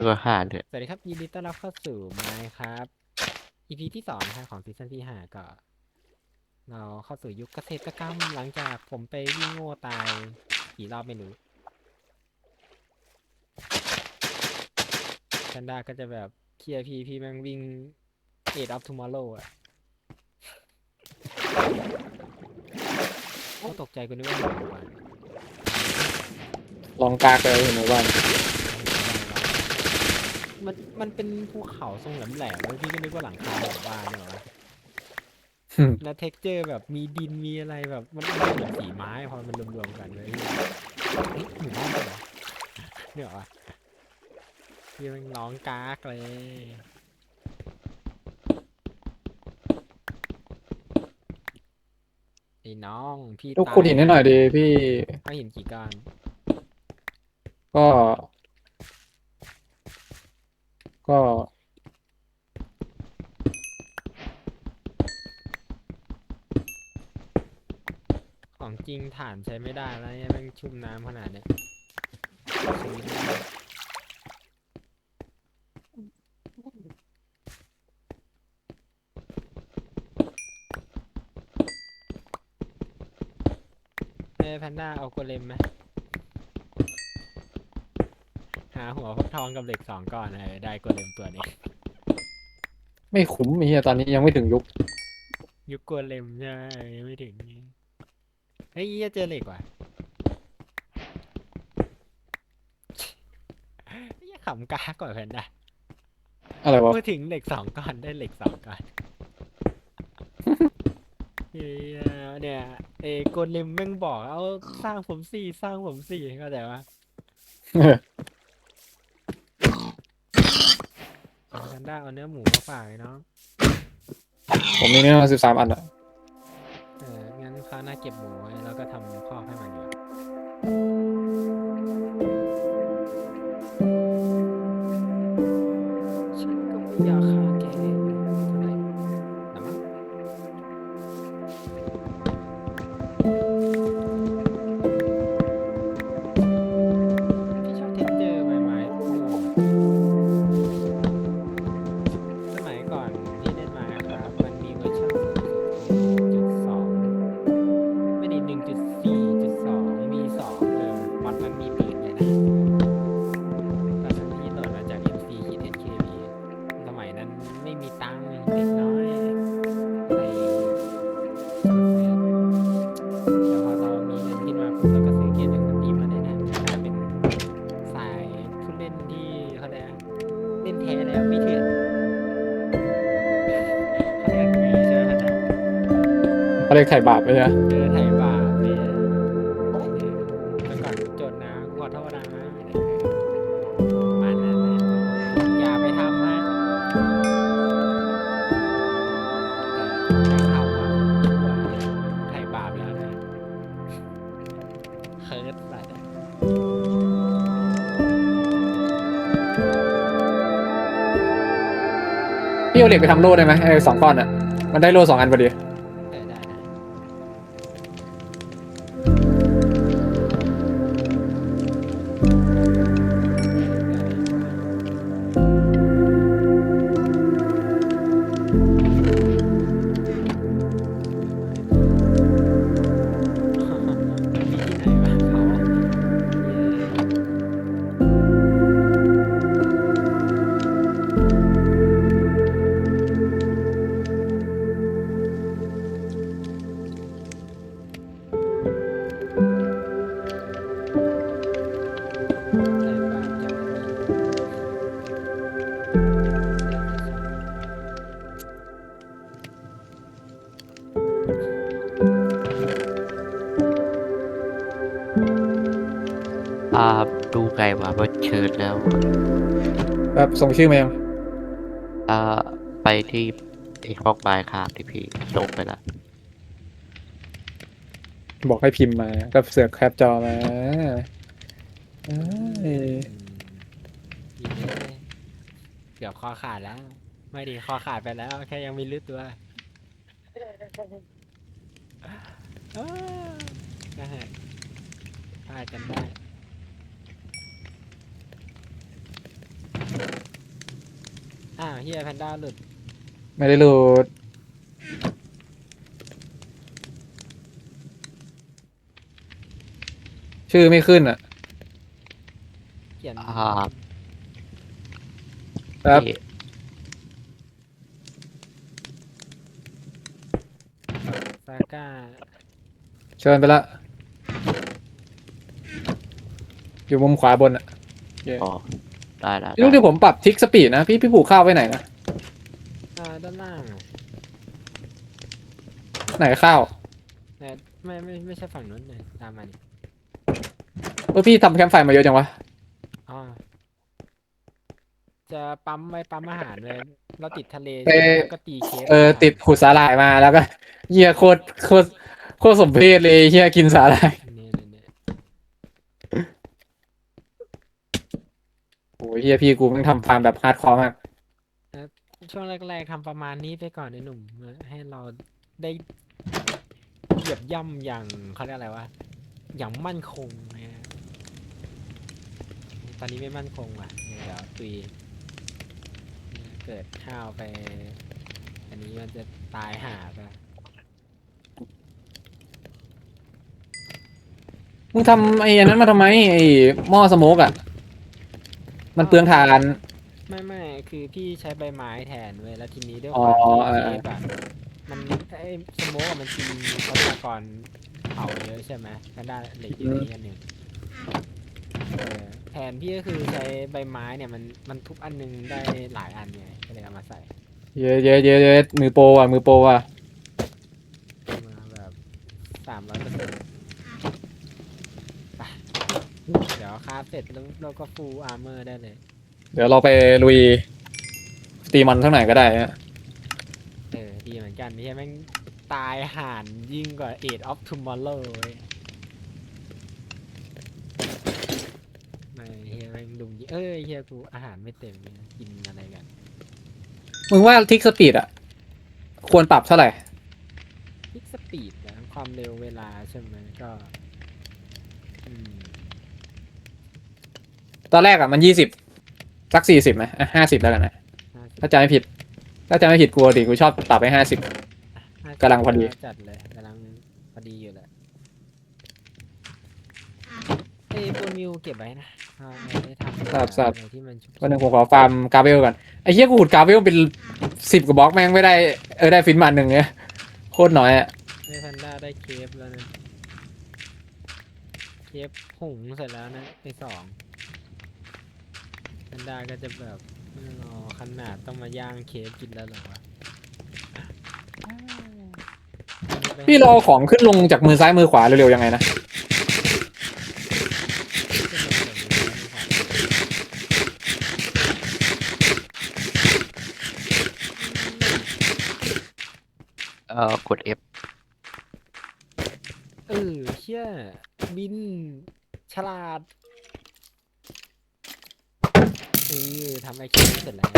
ตัวห้าด้วยสวัสดีครับยินดีต้อนรับเข้าสู่ไมค์ครับ EP ที่สองนะครับของซีซั่นที่ห้าก็ เราเข้าสู่ยุคเกษตรกรรมหลังจากผมไปวิ่งโง่ตายกี่รอบไม่รู้แพนด้าก็จะแบบเคลียร์พีพี่แม่งวิ่งเอ็ดออฟทูมอร์โลอะก็ตกใจกูนึกว่าหมูอะลองกากเลยหมู่บ้าน มันมันเป็นภูเขาทรงแหลมๆแล้วพี่ก็นึกว่าหลังคาของบ้านเนี่ยหรออืม แล้วเท็กเจอร์แบบมีดินมีอะไรแบบ มันมันเหมือนสีไม้พอมันรวมๆกันเลยเฮ้ยหมู่บ้านเหรอเนี่ยเหรอวะพี่มันร้องกากเลยไอ้น้องพี่ลูกตายขุดหินให้หน่อยดีพี่เขาหินกี่ก้อนก็ ก็ของจริงฐานใช้ไม่ได้แล้วเนี่ยแม่งชุ่มน้ำขนาดเนี้ยแม่งเอ้ยแพนด้าเอาโกเลมไหมาหัวฟักทองกับเหล็กสองก้อนเออได้โกเลมตัวนี้ ไม่คุ้มไอ้เฮียตอนนี้ยังไม่ถึงยุคยุคโกเลมใช่ไหมยังไม่ถึงเฮ้ยเหี้ยเจอเหล็กว่ะเหี้ยขำกากกว่าแพนด้าอะไรวะ พูดถึงเหล็กสองก้อนได้เหล็กสองก้อนเฮียเนี่ยเอโกเลมแม่งบอกเอาสร้างผมสี่สร้างผมสี่เข้าใจปะ แพนด้าเอาเนื้อหมูมาฝากเลยเนาะผมมีเนื้อสิบสามอันอะเอองั้นคราวหน้าเก็บหมูไว้แล้วก็ทำคอกให้มันอยู่ เขาเรียกไข่บาปไปใช่ไหมเจอไทยบาปเนี่ยแล้วก่อนโจทย์นะขอโทษนะมานั่นนะอย่าไปทำฮะแต่ไม่ทำอะชั่วเลยไทยบาปแล้วนะเคิร์ดสัตว์อะพี่เอาเหล็กไปทำโล่ได้ไหมไอ้สองก้อนอะมันได้โล่สองอันพอดี อ่าดูไงว่าว่าเชิญแล้วแบบส่งชื่อมายังอ่าไปที่ไอ้คอกไม้ครับที่พี่ส่งไปละบอกให้พิมพ์มา ก็เสือกแคปจอมาเอ้ยอืมดีเลยเกือบคอขาดแล้ว ไม่ดีคอขาดไปแล้ว แค่ยังมีลืดตัวอ้าวนะฮะพลาดกันได้ อ้าวเฮียแพนด้าหลุดไม่ได้หลุดชื่อไม่ขึ้นอะเขียนอ่าครับพี่ซาก้าเชิญไปละ อยู่มุมขวาบนอะ อ๋อ ได้แล้วลูกที่ผมปรับทิกสปีดนะพี่พี่ผูกข้าวไว้ไหนนะอ่าด้านล่างอะไหนข้าวแต่ไม่ไม่ไม่ใช่ฝั่งนู้นเลยตามมาดิเออพี่ทำแคมป์ไฟมาเยอะจังวะอ๋อจะปั๊มไว้ปั๊มอาหารเลยเราติดทะเลไปใช่ไหมแล้วก็ตีเคฟเออติดขุดสาหร่ายมาแล้วก็เฮียโคตรโคตรโคตรสมเพชเลยเฮียกินสาหร่าย อันนี้อันนี้ โอ้ยเฮียพี่กูแมันทำฟาร์มแบบฮาร์ดคอร์มากช่วงแรกๆทำประมาณนี้ไปก่อนไอ้หนุ่ม ให้เราได้เหยียบย่ำอย่างเขาเรียกอะไรวะ อย่างมั่นคงนะตอนนี้ไม่มั่นคงว่ะเดี๋ยวตุยเกิดข้าวไป อันนี้มันจะตายหาไปมึงทำไอ้อันนั้นมาทำไมไอ้หม้อสโมกอะ มันเปลืองถ่าน ไม่ไม่คือพี่ใช้ใบไม้แทนเว้ยแล้วทีนี้ด้วยอ๋คอวามที่เออ เทปอะมันไอ้สโมกอะมันกินทรัพยากรเผาเยอะใช่ไหมก็ได้เหล็กเยอะนิดนึงเออแทนพี่ก็คือใช้ใบไม้เนี่ยมันมันทุบอันหนึงได้หลายอันไงก็เลยเอามาใส่เย้เย้เย้เย้มือโปรอะมือโปรอะ มาแบบสามร้อยเปอร์เซ็นต์ไปเดี๋ยวค ราฟเสร็จแล้วเราก็ฟูลอาร์เมอร์ได้เลยเดี๋ยวเราไปลุยตีมันเท่าไหร่ก็ได้ฮะเออดีเหมือนกันนี่แม่งตายห่านยิ่งกว่า Age of Tomorrow เว้ยไม่เฮียแม่งดุมยิงเอ้ยเฮียกูอาหารไม่เต็มเนี่ยกินอะไรกัน มึงว่าทิกสปีดอะ ควรปรับเท่าไหร่พิกสปีดนะความเร็วเวลาใช่ไหมก็ อืม ตอนแรกอะมันยี่สิบสักสี่สิบไหมห้าสิบแล้วกันนะห้าสิบถ้าจำไม่ผิด ถ้าจำไม่ผิดกลัวดิกูชอบปรับไปห้าสิบห้าสิบ กำลังพอดี จัดเลยกำลังพอดีอยู่แหละเอ้ยปูนมิวเก็บไว้นะเอาไว้ทำทราบทราบ อะไรที่มันชุบวันหนึ่งผมขอฟาร์มกาเบลก่อนไอ้เหี้ยกูขุดกาเบลเป็นสิบกว่าบล็อกแม่งไม่ได้เออได้ฟินมันหนึ่งเนี่ยโคตรน้อยอะไม่พันด้าได้เคฟแล้วนะ เคฟหุงเสร็จแล้วนะไอสอง พันด้าก็จะแบบอ๋อขนาดต้องมาย่างเคฟกินแล้วเหรอวะอ้าวไปพี่เราเอาของขึ้นลงจากมือซ้ายมือขวาเร็วๆยังไงนะขึ้นมาแบบนี้นะครับเอ่อกด F เออเชี่ยบิน ฉลาด เออทำไอคิวเสร็จแล้ว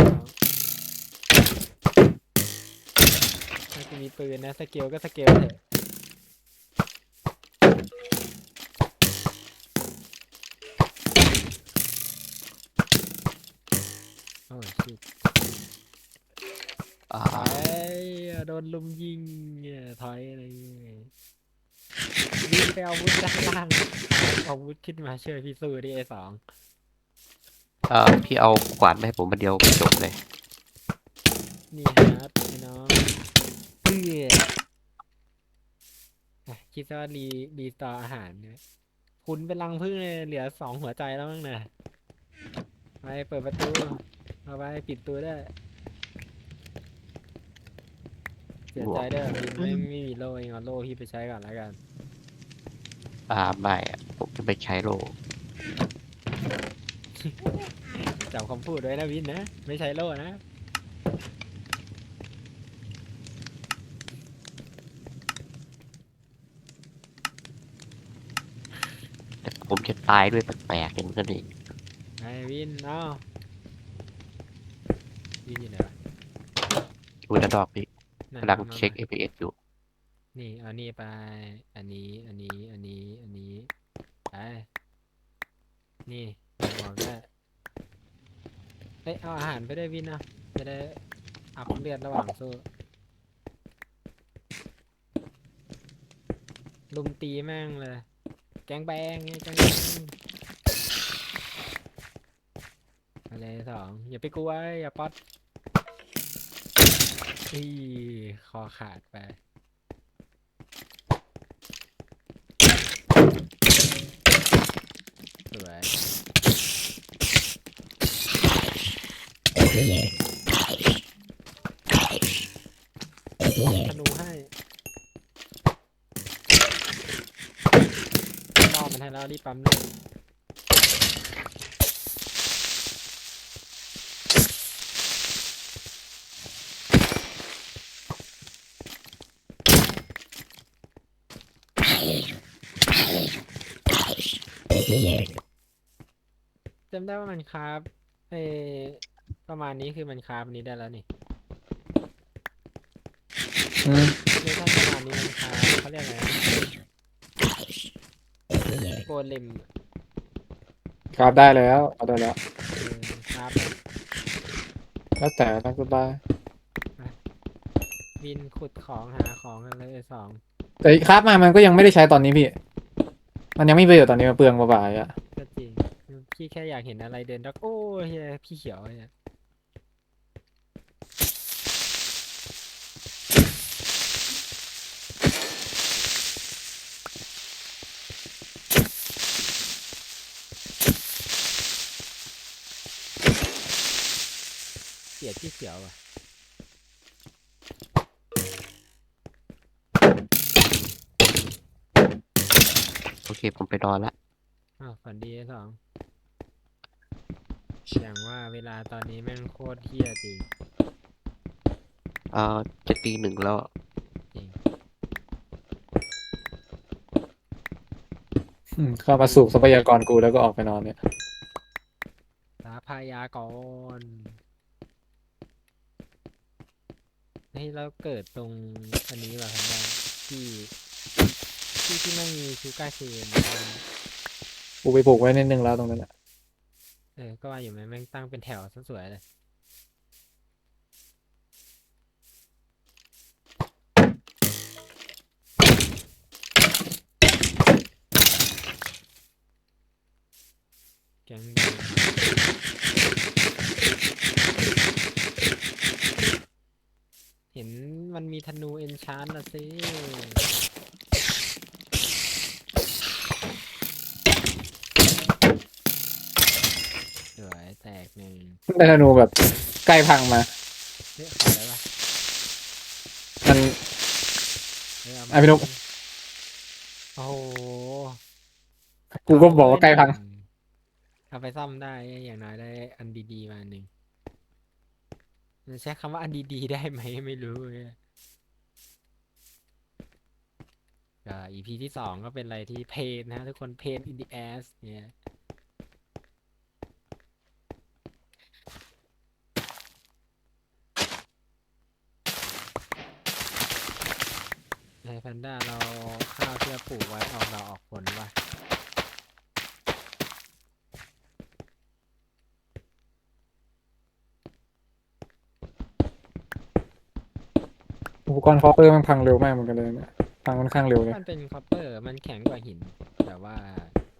ถ้ากูมีปืนนะ สเกลก็สเกลเถอะโอ้ยชิบอ่าถอยอะโดนลุมยิงเนี่ยถอยอะไรเงี้ยยิงไปเอาอาวุธด้านล่างเอาอาวุธขึ้นมาช่วยพี่สู้ดิไอสอง เอ่อพี่เอาขวานมาให้ผมมาเดียวจบเลย นี่ครับไอ้น้องเพื่ออะคิดซะว่ารีรีสตอร์อาหารเนี่ยคุณเป็นรังพึ่งเลยเหลือสองหัวใจแล้วมั้งนะไปเปิดประตูเอาไปปิดตัวได้วยเสียใจเด้อบินไม่ไม่มีโล่เองเอาโล่พี่ไปใช้ก่อนแล้วกัน อ่าไม่อะผมจะไปใช้โล จำคำพูดไว้นะวินนะ ไม่ใช้โล่นะ แต่ผมจะตายด้วยแปลกๆอย่างนั้นเองไอวินเอาวินอยู่ไหนวะดูนะดอกพี่น่ะกำลังอามาเช็คใหม่ FPS อยู่ นี่เอานี่ไป อันนี้ อันนี้ อันนี้ อันนี้ ไป นี่บอกได้ เอ้ยเอาอาหารไปได้วยวินเอาจะได้อัพเลือดระหว่างสู้ลุมตีแม่งเลย แกงแบงไงแกงแบงอะไรสองอย่าไปกลัวอย่าป๊อดอีคอขาดไป สวยธนูให้ รอบมันให้แล้วรีบปั๊มเลือดจำได้ว่ามันคราฟเออประมาณนี้คือมันคราฟอันนี้ได้แล้วนี่อืมในถ้าประมาณนี้มันคราฟเขาเรียกอะไรนะโก เลมครับได้แล้วเอาได้แล้วเออคราฟแล้วแต่ตั้งสบายบินขุดของหาของกันเลยสองแต่ครับมามันก็ยังไม่ได้ใช้ตอนนี้พี่ มันยังไม่มีประโยชน์ตอนนี้มันเปลืองเปล่าๆอะก็จริงพี่แค่อยากเห็นอะไรเดินดักโอ้ยเหี้ยพี่เขียวเนี่ย เกลียดพี่เขียวอะโอเค ผมไปนอนละอ้าวฝันดีไอ้สองอย่างว่าเวลาตอนนี้แม่งโคตรเฮี้ยจริงเอ่อจะตีหนึ่งแล้ว จริงอืมเข้ามาสูบทรัพยากรกูแล้วก็ออกไปนอนเนี่ยทรัพยากรเฮ้ยเราเกิดตรงอันนี้ว่ะครับว่าที่ที่ที่ไม่มีชูการ์เคนกูไปปลูกไว้นิดนึงแล้วตรงนั้นแหละเออก็ว่าอยู่ไหมแม่งตั้งเป็นแถวซะสวยเลย แกงเดียวเห็นมันมี ธนูเอนชานนะสิสวยแตกหนึ่งได้ธนูแบบใกล้พังมา เฮ้ยขอได้ปะมัน เฮ้ยเาอะพี่นุ๊ก โอ้โหกูก็บอกว่าใกล้พัง เอาไปซ่อมได้อย่างน้อยได้อันดีๆมาอันหนึ่งจะใช้คำว่าอันดีๆได้ไหมไม่รู้เลย ก็ EP ที่สองก็เป็นอะไรที่เพนนะทุกคนเพน in the ass เนี่ยในแพนด้าเราข้าวที่เราปลูกไว้ออกดอกออกผลว่ะอุปกรณ์คอปเปอร์มันพังเร็วมากเหมือนกันเลยเนี่ย พังค่อนข้างเร็วเลย มันเป็นคอปเปอร์ มันแข็งกว่าหิน แต่ว่า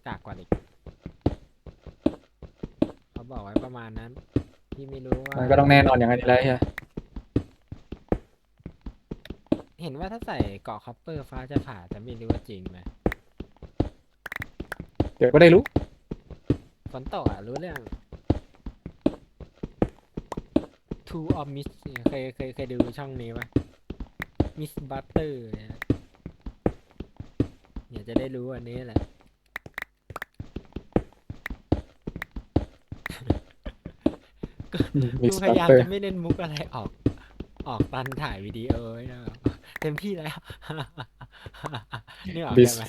กากกว่าเหล็ก เขาบอกไว้ประมาณนั้น พี่ไม่รู้ว่า มันก็ต้องแน่นอนอย่างนั้นอยู่แล้วใช่ไหมเห็นว่าถ้าใส่เกาะคอปเปอร์ฟ้าจะผ่าแต่ไม่รู้ว่าจริงไหมเดี๋ยวก็ได้รู้ ฝนตกอะ รู้เรื่อง Two of Miss เนี่ยเคยเคยเคยดูช่องนี้ปะ Miss Butter เนี่ ยเนี่ยจะได้รู้อันนี้แหละมิกูสพบัตยายามเตอร์จะไม่เล่นมุกอะไรออก ออกตอนถ่ายวิดีโอไว้นะเต็มที่แล้วนี่ออกบิได้สไหม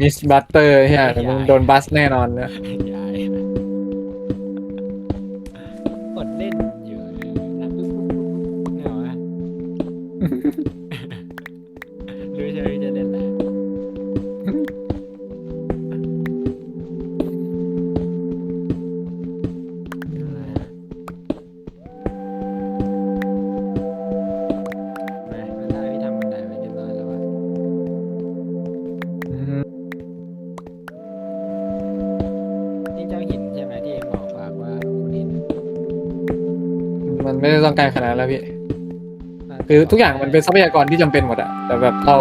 มิสบัตเตอร์ใช่ไหมไม่มึงย้ายโดนบัสแน่นอนเนี่ยยายกดเล่นอยู่นะปุ๊บปุ๊บปุ๊บปุ๊บเนี่ย ทุกอย่างมันเป็นทรัพยากรที่จำเป็นหมดอะแต่แบบเรา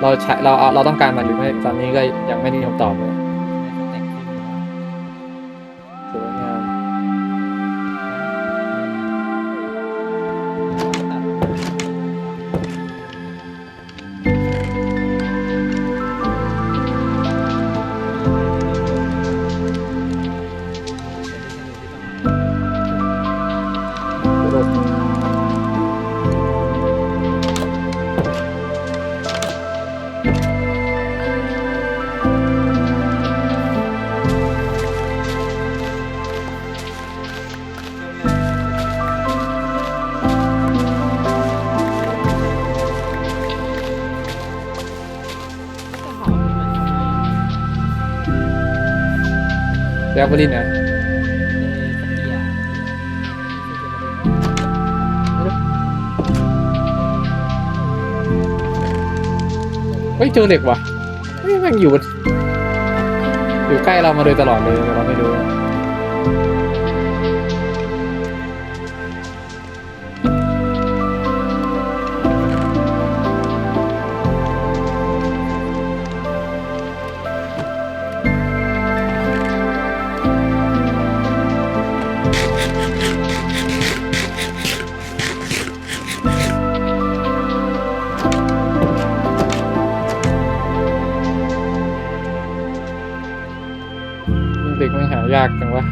เราใช้เราเอาเราต้องการมันหรือไม่ตอนนี้ก็ยังไม่มีคำตอบเลย แยกบลินนะเฮ้ยเจอเหล็กว่ะเฮ้ยแม่งอยู่อยู่ใกล้เรามาโดยตลอดเลยแต่เราไม่รู้ หายากจังวะ